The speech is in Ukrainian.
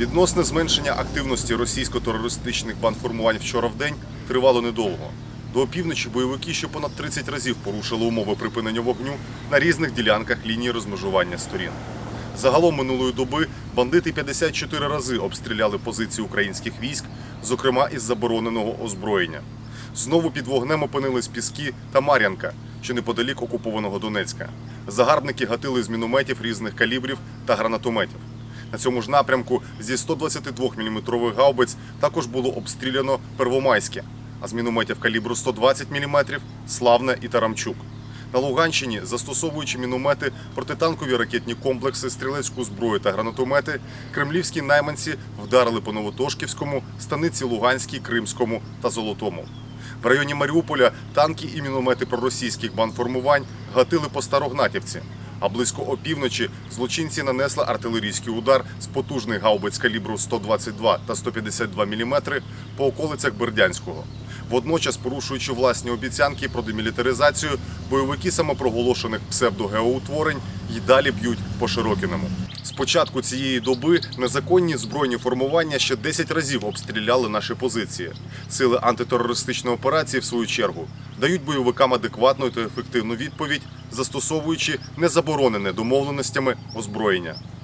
Відносне зменшення активності російсько-терористичних бандформувань вчора в день тривало недовго. До опівночі бойовики ще понад 30 разів порушили умови припинення вогню на різних ділянках лінії розмежування сторін. Загалом минулої доби бандити 54 рази обстріляли позиції українських військ, зокрема із забороненого озброєння. Знову під вогнем опинились Піски та Мар'янка, що неподалік окупованого Донецька. Загарбники гатили з мінометів різних калібрів та гранатометів. На цьому ж напрямку зі 122 мм гаубиць також було обстріляно Первомайське, а з мінометів калібру 120 мм Славне і Тарамчук. На Луганщині, застосовуючи міномети, протитанкові ракетні комплекси, стрілецьку зброю та гранатомети, кремлівські найманці вдарили по Новотошківському, станиці Луганській, Кримському та Золотому. В районі Маріуполя танки і міномети проросійських бандформувань гатили по Старогнатівці. А близько опівночі злочинці нанесли артилерійський удар з потужних гаубиць калібру 122 та 152 мм по околицях Бердянського. Водночас, порушуючи власні обіцянки про демілітаризацію, бойовики самопроголошених псевдогеоутворень й далі б'ють по Широкіному. З початку цієї доби незаконні збройні формування ще 10 разів обстріляли наші позиції. Сили антитерористичної операції, в свою чергу, дають бойовикам адекватну та ефективну відповідь, застосовуючи незаборонене домовленостями озброєння.